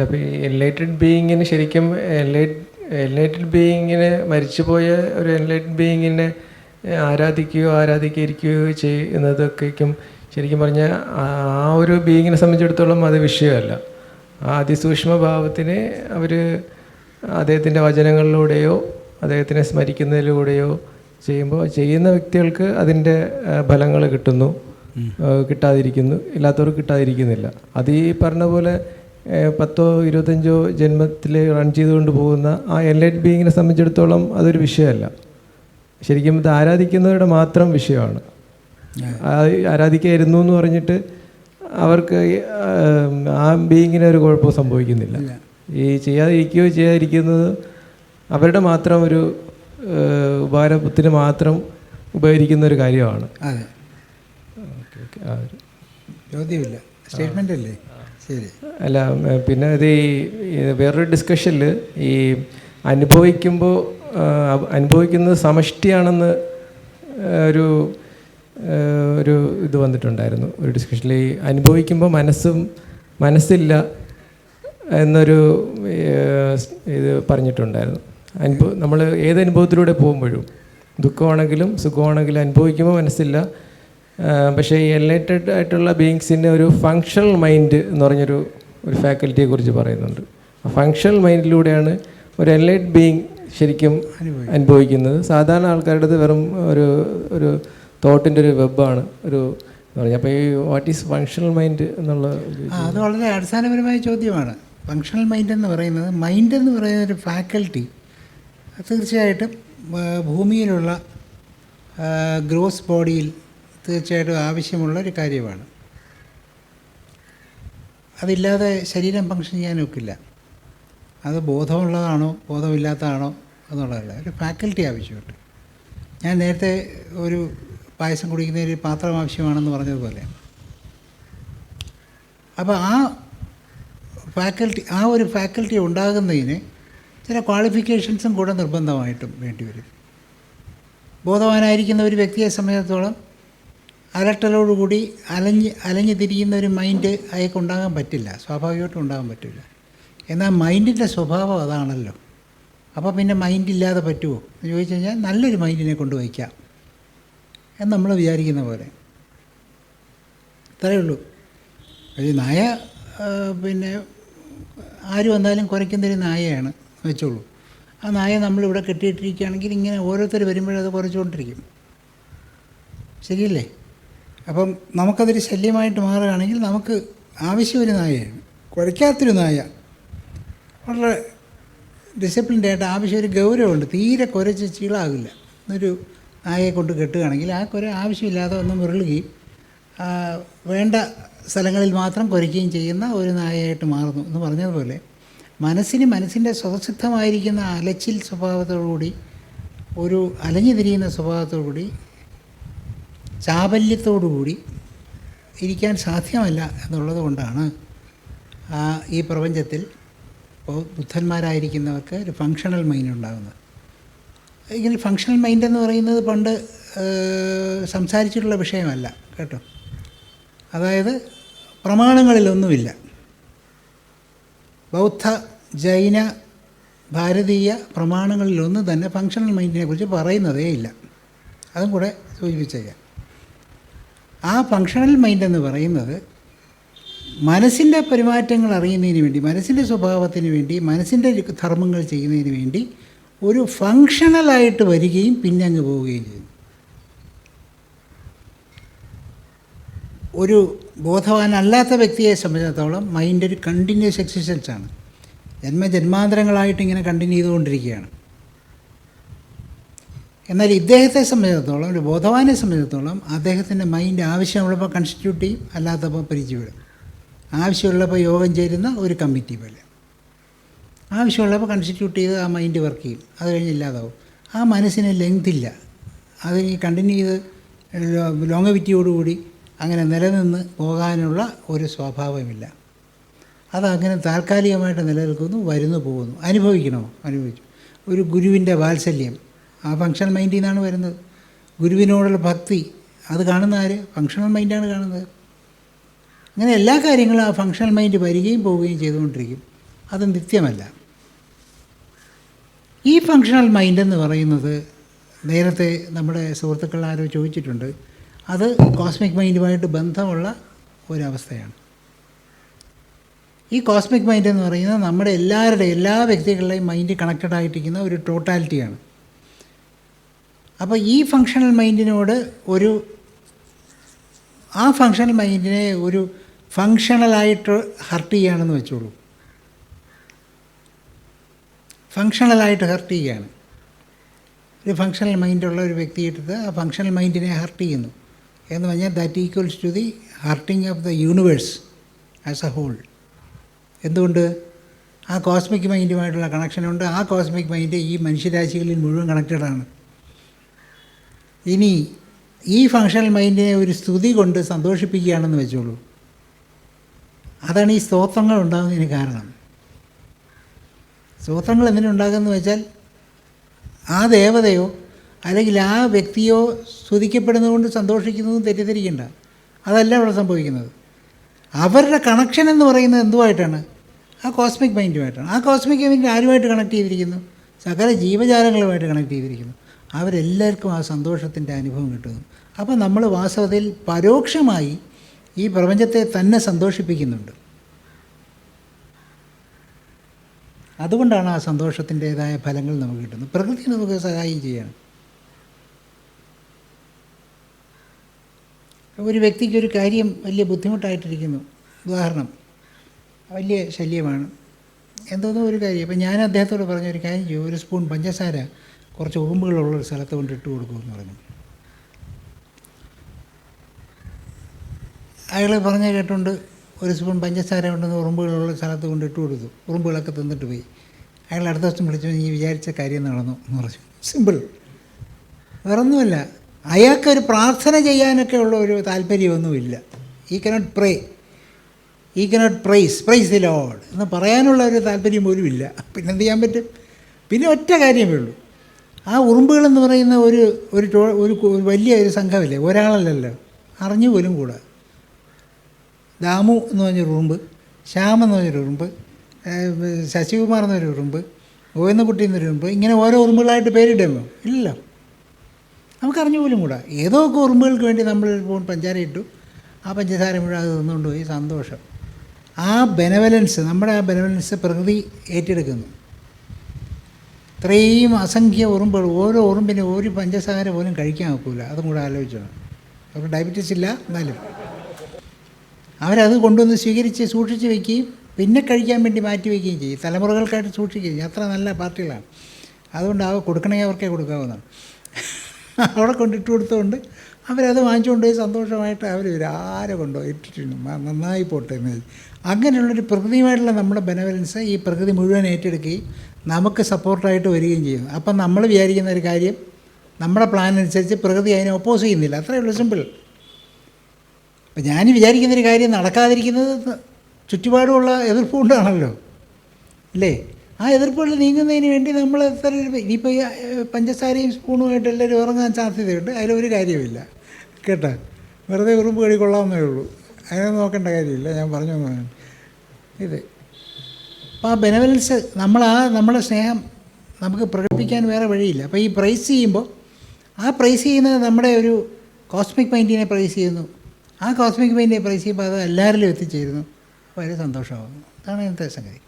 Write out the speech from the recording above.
അല്ല അപ്പോൾ ഈ എൻലൈറ്റഡ് ബീയിങ്ങിന് ശരിക്കും എൻലൈറ്റഡ് ബീയിങ്ങിന് മരിച്ചുപോയ ഒരു എൻലൈറ്റഡ് ബീയിങ്ങിനെ ആരാധിക്കുകയോ ആരാധിക്കുകയോ ചെയ്യുന്നതൊക്കെയും ശരിക്കും പറഞ്ഞാൽ ആ ഒരു ബീയിങ്ങിനെ സംബന്ധിച്ചിടത്തോളം അത് വിഷയമല്ല. ആ അതിസൂക്ഷ്മ ഭാവത്തിനെ അവർ അദ്ദേഹത്തിന്റെ വചനങ്ങളിലൂടെയോ അദ്ദേഹത്തിനെ സ്മരിക്കുന്നതിലൂടെയോ ചെയ്യുമ്പോൾ ചെയ്യുന്ന വ്യക്തികൾക്ക് അതിന്റെ ഫലങ്ങൾ കിട്ടുന്നു. കിട്ടാതിരിക്കുന്നു. ഇല്ലാത്തവർക്ക് കിട്ടാതിരിക്കുന്നില്ല. അത് ഈ പറഞ്ഞ പോലെ പത്തോ ഇരുപത്തഞ്ചോ ജന്മത്തിൽ റൺ ചെയ്തുകൊണ്ട് പോകുന്ന ആ എൻലൈറ്റ് ബീയിങ്ങിനെ സംബന്ധിച്ചിടത്തോളം അതൊരു വിഷയമല്ല. ശരിക്കും ഇത് ആരാധിക്കുന്നവരുടെ മാത്രം വിഷയമാണ്. ആരാധിക്കായിരുന്നു എന്ന് പറഞ്ഞിട്ട് അവർക്ക് ആ ബീയിങ്ങിന് ഒരു കുഴപ്പവും സംഭവിക്കുന്നില്ല. ഈ ചെയ്യാതിരിക്കുകയോ ചെയ്യാതിരിക്കുന്നത് അവരുടെ മാത്രം ഒരു ഉപകാരത്തിന് മാത്രം ഉപകരിക്കുന്ന ഒരു കാര്യമാണ്. അതെ. ചോദ്യമില്ല. സ്റ്റേറ്റ്മെന്റ് അല്ലേ? അല്ല പിന്നെ ഇത് ഈ വേറൊരു ഡിസ്കഷനിൽ ഈ അനുഭവിക്കുമ്പോൾ അനുഭവിക്കുന്നത് സമഷ്ടിയാണെന്ന് ഒരു ഒരു ഇത് വന്നിട്ടുണ്ടായിരുന്നു. ഒരു ഡിസ്കഷനിൽ ഈ അനുഭവിക്കുമ്പോൾ മനസ്സും മനസ്സില്ല എന്നൊരു ഇത് പറഞ്ഞിട്ടുണ്ടായിരുന്നു. അനുഭവം നമ്മൾ ഏത് അനുഭവത്തിലൂടെ പോകുമ്പോഴും ദുഃഖമാണെങ്കിലും സുഖമാണെങ്കിലും അനുഭവിക്കുമ്പോൾ മനസ്സില്ല പക്ഷേ ഈ എലൈറ്റഡ് ആയിട്ടുള്ള ബീങ്സിന്റെ ഒരു ഫങ്ഷണൽ മൈൻഡ് എന്ന് പറഞ്ഞൊരു ഒരു ഫാക്കൽറ്റിയെ കുറിച്ച് പറയുന്നുണ്ട്. ഫങ്ഷണൽ മൈൻഡിലൂടെയാണ് ഒരു എലൈറ്റ് ബീങ് ശരിക്കും അനുഭവിക്കുന്നത്. സാധാരണ ആൾക്കാരുടേത് വെറും ഒരു ഒരു തോട്ടിന്റെ ഒരു വെബാണ് ഒരു അപ്പോൾ ഈ വാട്ട് ഈസ് ഫങ്ഷണൽ മൈൻഡ് എന്നുള്ള അത് വളരെ അടിസ്ഥാനപരമായ ചോദ്യമാണ്. ഫങ്ഷണൽ മൈൻഡ് എന്ന് പറയുന്നത് മൈൻഡ് എന്ന് പറയുന്ന ഒരു ഫാക്കൽറ്റി തീർച്ചയായിട്ടും ഭൂമിയിലുള്ള ഗ്രോസ് ബോഡിയിൽ തീർച്ചയായിട്ടും ആവശ്യമുള്ള ഒരു കാര്യമാണ്. അതില്ലാതെ ശരീരം ഫങ്ഷൻ ചെയ്യാൻ ഒക്കില്ല. അത് ബോധമുള്ളതാണോ ബോധമില്ലാത്തതാണോ എന്നുള്ളതല്ല. ഒരു ഫാക്കൽറ്റി ആവശ്യമുണ്ട്. ഞാൻ നേരത്തെ ഒരു പായസം കുടിക്കുന്ന ഒരു പാത്രം ആവശ്യമാണെന്ന് പറഞ്ഞതുപോലെ. അപ്പോൾ ആ ഫാക്കൽറ്റി ആ ഒരു ഫാക്കൽറ്റി ഉണ്ടാകുന്നതിന് ചില ക്വാളിഫിക്കേഷൻസും കൂടെ നിർബന്ധമായിട്ടും വേണ്ടി വരും ബോധവാനായിരിക്കുന്ന ഒരു വ്യക്തിയെ സംബന്ധിച്ചിടത്തോളം അലട്ടലോടുകൂടി അലഞ്ഞ് അലഞ്ഞു തിരിയുന്ന ഒരു മൈൻഡ് അയാൾക്ക് ഉണ്ടാകാൻ പറ്റില്ല. സ്വാഭാവികമായിട്ടും ഉണ്ടാകാൻ പറ്റില്ല. എന്നാൽ മൈൻഡിന്റെ സ്വഭാവം അതാണല്ലോ. അപ്പോൾ പിന്നെ മൈൻഡ് ഇല്ലാതെ പറ്റുമോ? എന്ന് ചോദിച്ചു കഴിഞ്ഞാൽ നല്ലൊരു മൈൻഡിനെ കൊണ്ട് വയ്ക്കാം. എന്ന് നമ്മൾ വിചാരിക്കുന്ന പോലെ. ഇത്രയേ ഉള്ളൂ. ഒരു നായ പിന്നെ ആര് വന്നാലും കുറയ്ക്കുന്നൊരു നായയാണ് വെച്ചോളൂ. ആ നായ നമ്മളിവിടെ കെട്ടിയിട്ടിരിക്കുകയാണെങ്കിൽ ഇങ്ങനെ ഓരോരുത്തർ വരുമ്പോഴത് കുറച്ചുകൊണ്ടിരിക്കും. ശരിയല്ലേ? അപ്പം നമുക്കതൊരു ശല്യമായിട്ട് മാറുകയാണെങ്കിൽ നമുക്ക് ആവശ്യമൊരു നായ നായയാണ് കുരയ്ക്കാത്തൊരു നായ വളരെ ഡിസിപ്ലിൻഡ് ആയിട്ട് ആവശ്യം ഒരു ഗൗരവമുണ്ട്. തീരെ കുരച്ച് ചീളാകില്ല. എന്നൊരു നായയെ കൊണ്ട് കെട്ടുകയാണെങ്കിൽ ആ കുര ആവശ്യമില്ലാതെ ഒന്ന് മുരളുകയും വേണ്ട സ്ഥലങ്ങളിൽ മാത്രം കുരയ്ക്കുകയും ചെയ്യുന്ന ഒരു നായയായിട്ട് മാറുന്നു എന്ന് പറഞ്ഞതുപോലെ മനസ്സിന് മനസ്സിന്റെ സ്വതസിദ്ധമായിരിക്കുന്ന അലച്ചിൽ സ്വഭാവത്തോടുകൂടി ഒരു അലഞ്ഞു തിരിയുന്ന സ്വഭാവത്തോടുകൂടി ചാബല്യത്തോടുകൂടി ഇരിക്കാൻ സാധ്യമല്ല എന്നുള്ളത് കൊണ്ടാണ് ഈ പ്രപഞ്ചത്തിൽ ഇപ്പോൾ ബുദ്ധന്മാരായിരിക്കുന്നവർക്ക് ഒരു ഫങ്ഷണൽ മൈൻഡ് ഉണ്ടാകുന്നത് ഇങ്ങനെ ഫങ്ഷണൽ മൈൻഡ് എന്ന് പറയുന്നത് പണ്ട് സംസാരിച്ചിട്ടുള്ള വിഷയമല്ല കേട്ടോ. അതായത് പ്രമാണങ്ങളിലൊന്നുമില്ല. ബൗദ്ധ ജൈന ഭാരതീയ പ്രമാണങ്ങളിലൊന്നും തന്നെ ഫങ്ഷണൽ മൈൻഡിനെ കുറിച്ച് പറയുന്നതേ ഇല്ല. അതും കൂടെ സൂചിപ്പിച്ചേക്കാം. ആ ഫങ്ഷണൽ മൈൻഡ് എന്ന് പറയുന്നത് മനസ്സിന്റെ പെരുമാറ്റങ്ങൾ അറിയുന്നതിന് വേണ്ടി മനസ്സിന്റെ സ്വഭാവത്തിന് വേണ്ടി മനസ്സിന്റെ ധർമ്മങ്ങൾ ചെയ്യുന്നതിന് വേണ്ടി ഒരു ഫങ്ഷണലായിട്ട് വരികയും പിന്നെ അങ്ങ് പോവുകയും ചെയ്യും ഒരു ബോധവാനല്ലാത്ത വ്യക്തിയെ സംബന്ധിച്ചിടത്തോളം മൈൻഡ് ഒരു കണ്ടിന്യൂസ് എക്സിസ്റ്റൻസ് ആണ്. ജന്മജന്മാന്തരങ്ങളായിട്ട് ഇങ്ങനെ കണ്ടിന്യൂ ചെയ്തുകൊണ്ടിരിക്കുകയാണ്. എന്നാൽ ഇദ്ദേഹത്തെ സംബന്ധിച്ചിടത്തോളം ഒരു ബോധവാനെ സംബന്ധിച്ചിടത്തോളം അദ്ദേഹത്തിന്റെ മൈൻഡ് ആവശ്യമുള്ളപ്പോൾ കൺസ്റ്റിറ്റ്യൂട്ട് ചെയ്യും അല്ലാത്തപ്പോൾ പിരിച്ചുവിടും. ആവശ്യമുള്ളപ്പോൾ യോഗം ചേരുന്ന ഒരു കമ്മിറ്റി പോലെ. ആവശ്യമുള്ളപ്പോൾ കൺസ്റ്റിറ്റ്യൂട്ട് ചെയ്ത് ആ മൈൻഡ് വർക്ക് ചെയ്യും. അത് കഴിഞ്ഞ് ഇല്ലാതാവും. ആ മനസ്സിന് ലെങ്ത് ഇല്ല. അത് ഈ കണ്ടിന്യൂ ചെയ്ത് ലോങ്ങവിറ്റിയോടുകൂടി അങ്ങനെ നിലനിന്ന് പോകാനുള്ള ഒരു സ്വഭാവമില്ല. അതങ്ങനെ താൽക്കാലികമായിട്ട് നിലനിൽക്കുന്നു വരുന്നു പോകുന്നു. അനുഭവിക്കണമോ അനുഭവിച്ചു. ഒരു ഗുരുവിന്റെ വാത്സല്യം. ആ ഫങ്ഷണൽ മൈൻഡിൽ നിന്നാണ് വരുന്നത്. ഗുരുവിനോടുള്ള ഭക്തി അത് കാണുന്ന ആര്? ഫങ്ഷണൽ മൈൻഡാണ് കാണുന്നത്. അങ്ങനെ എല്ലാ കാര്യങ്ങളും ആ ഫങ്ഷണൽ മൈൻഡ് വരികയും പോവുകയും ചെയ്തുകൊണ്ടിരിക്കും. അത് നിത്യമല്ല. ഈ ഫങ്ഷണൽ മൈൻഡ് എന്ന് പറയുന്നത് നേരത്തെ നമ്മുടെ സുഹൃത്തുക്കൾ ആരോ ചോദിച്ചിട്ടുണ്ട്. അത് കോസ്മിക് മൈൻഡുമായിട്ട് ബന്ധമുള്ള ഒരവസ്ഥയാണ്. ഈ കോസ്മിക് മൈൻഡ് എന്ന് പറയുന്നത് നമ്മുടെ എല്ലാവരുടെയും എല്ലാ വ്യക്തികളുടെയും മൈൻഡ് കണക്റ്റഡ് ആയിട്ടിരിക്കുന്ന ഒരു ടോട്ടാലിറ്റിയാണ് അപ്പോൾ ഈ ഫങ്ഷണൽ മൈൻഡിനോട് ഒരു ആ ഫങ്ഷണൽ മൈൻഡിനെ ഒരു ഫങ്ഷണലായിട്ട് ഹർട്ട് ചെയ്യുകയാണെന്ന് വെച്ചോളൂ. ഫങ്ഷണലായിട്ട് ഹർട്ട് ചെയ്യുകയാണ്. ഒരു ഫങ്ഷണൽ മൈൻഡുള്ള ഒരു വ്യക്തി എടുത്ത് ആ ഫങ്ഷണൽ മൈൻഡിനെ ഹർട്ട് ചെയ്യുന്നു. എന്ന് പറഞ്ഞാൽ that equals to the hurting of the universe as a whole എന്തുകൊണ്ട്? ആ കോസ്മിക് മൈൻഡുമായിട്ടുള്ള കണക്ഷനുണ്ട് ആ കോസ്മിക് മൈൻഡ് ഈ മനുഷ്യരാശികളിൽ മുഴുവൻ കണക്റ്റഡാണ് ഇനി ഈ ഫങ്ഷണൽ മൈൻഡിനെ ഒരു സ്തുതി കൊണ്ട് സന്തോഷിപ്പിക്കുകയാണെന്ന് വെച്ചോളൂ. അതാണ് ഈ സ്തോത്രങ്ങൾ ഉണ്ടാകുന്നതിന് കാരണം. സ്തോത്രങ്ങൾ എന്തിനുണ്ടാകുമെന്ന് വെച്ചാൽ ആ ദേവതയോ അല്ലെങ്കിൽ ആ വ്യക്തിയോ സ്തുതിക്കപ്പെടുന്നതുകൊണ്ട് സന്തോഷിക്കുന്നതും തെറ്റിദ്ധരിക്കേണ്ട. അതല്ല ഇവിടെ സംഭവിക്കുന്നത്. അവരുടെ കണക്ഷൻ എന്ന് പറയുന്നത് എന്തുമായിട്ടാണ്? ആ കോസ്മിക് മൈൻഡുമായിട്ടാണ് ആ കോസ്മിക് മൈൻഡ് ആരുമായിട്ട് കണക്ട് ചെയ്തിരിക്കുന്നു? സകല ജീവജാലങ്ങളുമായിട്ട് കണക്ട് ചെയ്തിരിക്കുന്നു. അവരെല്ലാവർക്കും ആ സന്തോഷത്തിന്റെ അനുഭവം കിട്ടുന്നു. അപ്പോൾ നമ്മൾ വാസ്തവത്തിൽ പരോക്ഷമായി ഈ പ്രപഞ്ചത്തെ തന്നെ സന്തോഷിപ്പിക്കുന്നുണ്ട്. അതുകൊണ്ടാണ് ആ സന്തോഷത്തിന്റേതായ ഫലങ്ങൾ നമുക്ക് കിട്ടുന്നത്. പ്രകൃതി നമുക്ക് സഹായം ചെയ്യണം. ഒരു വ്യക്തിക്ക് ഒരു കാര്യം വലിയ ബുദ്ധിമുട്ടായിട്ടിരിക്കുന്നു. ഉദാഹരണം വലിയ ശല്യമാണ്. എന്തോന്നോ ഒരു കാര്യം. അപ്പം ഞാൻ അദ്ദേഹത്തോട് പറഞ്ഞ ഒരു കാര്യം ചെയ്യും. ഒരു സ്പൂൺ പഞ്ചസാര കുറച്ച് ഉറുമ്പുകളുള്ള ഒരു സ്ഥലത്ത് കൊണ്ട് ഇട്ട് കൊടുക്കുമെന്ന് പറഞ്ഞു. അയാൾ പറഞ്ഞ കേട്ടുകൊണ്ട് ഒരു സ്പൂൺ പഞ്ചസാര കൊണ്ടുവന്ന് ഉറുമ്പുകളുള്ള സ്ഥലത്ത് കൊണ്ട് ഇട്ട് കൊടുത്തു. ഉറുമ്പുകളൊക്കെ തിന്നിട്ട് പോയി. അയാൾ അടുത്ത ദിവസം വിളിച്ചു നീ വിചാരിച്ച കാര്യം നടന്നു എന്ന് പറഞ്ഞു. സിമ്പിൾ വേറൊന്നുമല്ല. അയാൾക്കൊരു പ്രാർത്ഥന ചെയ്യാനൊക്കെ ഉള്ള ഒരു താല്പര്യമൊന്നുമില്ല. ഈ കനോട്ട് പ്രേ ഈ cannot praise praise the Lord എന്ന് പറയാനുള്ള ഒരു താല്പര്യം പോലും ഇല്ല പിന്നെന്ത് ചെയ്യാൻ പറ്റും? പിന്നെ ഒറ്റ കാര്യമേ ഉള്ളൂ. ആ ഉറുമ്പുകളെന്ന് പറയുന്ന ഒരു ഒരു ഒരു വലിയ ഒരു സംഘമില്ലേ? ഒരാളല്ലല്ലോ. അറിഞ്ഞു പോലും കൂടെ. ദാമു എന്ന് പറഞ്ഞൊരു ഉറുമ്പ് ശ്യാം എന്ന് പറഞ്ഞൊരു ഉറുമ്പ് ശശികുമാർ എന്നൊരു ഉറുമ്പ് ഗോവിന്ദക്കുട്ടി എന്നൊരു ഉറുമ്പ് ഇങ്ങനെ ഓരോ ഉറുമ്പുകളായിട്ട് പേരിടുമോ? ഇല്ലല്ലോ നമുക്കറിഞ്ഞു പോലും കൂടാ. ഏതോ ഒക്കെ ഉറുമ്പുകൾക്ക് വേണ്ടി നമ്മൾ ഇപ്പോൾ പഞ്ചാര ഇട്ടു. ആ പഞ്ചസാര മുഴുവൻ അത് തിന്നുകൊണ്ട് പോയി സന്തോഷം. ആ ബെനവലൻസ് നമ്മുടെ ആ ബെനവലൻസ് പ്രകൃതി ഏറ്റെടുക്കുന്നു. ഇത്രയും അസംഖ്യ ഉറുമ്പുകൾ ഓരോ ഉറുമ്പിന് ഒരു പഞ്ചസാര പോലും കഴിക്കാൻ ഒക്കില്ല. അതും കൂടെ ആലോചിച്ചോണം അവർക്ക് ഡയബറ്റീസ് ഇല്ല എന്നാലും. അവരത് കൊണ്ടുവന്ന് സ്വീകരിച്ച് സൂക്ഷിച്ച് വയ്ക്കുകയും പിന്നെ കഴിക്കാൻ വേണ്ടി മാറ്റി വയ്ക്കുകയും ചെയ്യും. തലമുറകൾക്കായിട്ട് സൂക്ഷിക്കുകയും അത്ര നല്ല പാർട്ടികളാണ്. അതുകൊണ്ട് അവ കൊടുക്കണമെങ്കിൽ അവർക്കേ കൊടുക്കാവുന്ന അവിടെ കൊണ്ടിട്ട് കൊടുത്തുകൊണ്ട് അവരത് വാങ്ങിച്ചുകൊണ്ട് പോയി സന്തോഷമായിട്ട് അവർ ആരെ കൊണ്ടോ ഇട്ടിട്ടുണ്ട് നന്നായി പോട്ടെ. അങ്ങനെയുള്ളൊരു പ്രകൃതിയുമായിട്ടുള്ള നമ്മുടെ ബെനവലൻസ് ഈ പ്രകൃതി മുഴുവൻ ഏറ്റെടുക്കുകയും നമുക്ക് സപ്പോർട്ടായിട്ട് വരികയും ചെയ്യും. അപ്പം നമ്മൾ വിചാരിക്കുന്ന ഒരു കാര്യം നമ്മുടെ പ്ലാൻ അനുസരിച്ച് പ്രകൃതി അതിനെ ഒപ്പോസ് ചെയ്യുന്നില്ല. അത്രയേ ഉള്ളൂ സിമ്പിൾ അപ്പം ഞാൻ വിചാരിക്കുന്നൊരു കാര്യം നടക്കാതിരിക്കുന്നത് ചുറ്റുപാടുമുള്ള എതിർപ്പുകൊണ്ടാണല്ലോ അല്ലേ? ആ എതിർപ്പുകൾ നീങ്ങുന്നതിന് വേണ്ടി നമ്മൾ എത്ര ഇനിയിപ്പോൾ പഞ്ചസാരയും സ്പൂണുമായിട്ട് എല്ലാവരും ഉറങ്ങാൻ സാധ്യതയുണ്ട്. അതിലൊരു കാര്യമില്ല കേട്ടോ? വെറുതെ ഉറുമ്പ് കഴിക്കൊള്ളാമെന്നേ ഉള്ളൂ. അതിനെ നോക്കേണ്ട കാര്യമില്ല. ഞാൻ പറഞ്ഞു. ഇത് അപ്പോൾ ആ ബെനവലൻസ് നമ്മൾ ആ നമ്മുടെ സ്നേഹം നമുക്ക് പ്രകടിപ്പിക്കാൻ വേറെ വഴിയില്ല. അപ്പോൾ ഈ പ്രൈസ് ചെയ്യുമ്പോൾ ആ പ്രൈസ് ചെയ്യുന്നത് നമ്മുടെ ഒരു കോസ്മിക് മൈൻഡിനെ പ്രൈസ് ചെയ്യുന്നു. ആ കോസ്മിക് മൈൻഡിനെ പ്രൈസ് ചെയ്യുമ്പോൾ അത് എല്ലാവരിലും എത്തിച്ചേരുന്നു. വളരെ സന്തോഷമാകുന്നു. അതാണ് ഇന്നത്തെ സംഗതി.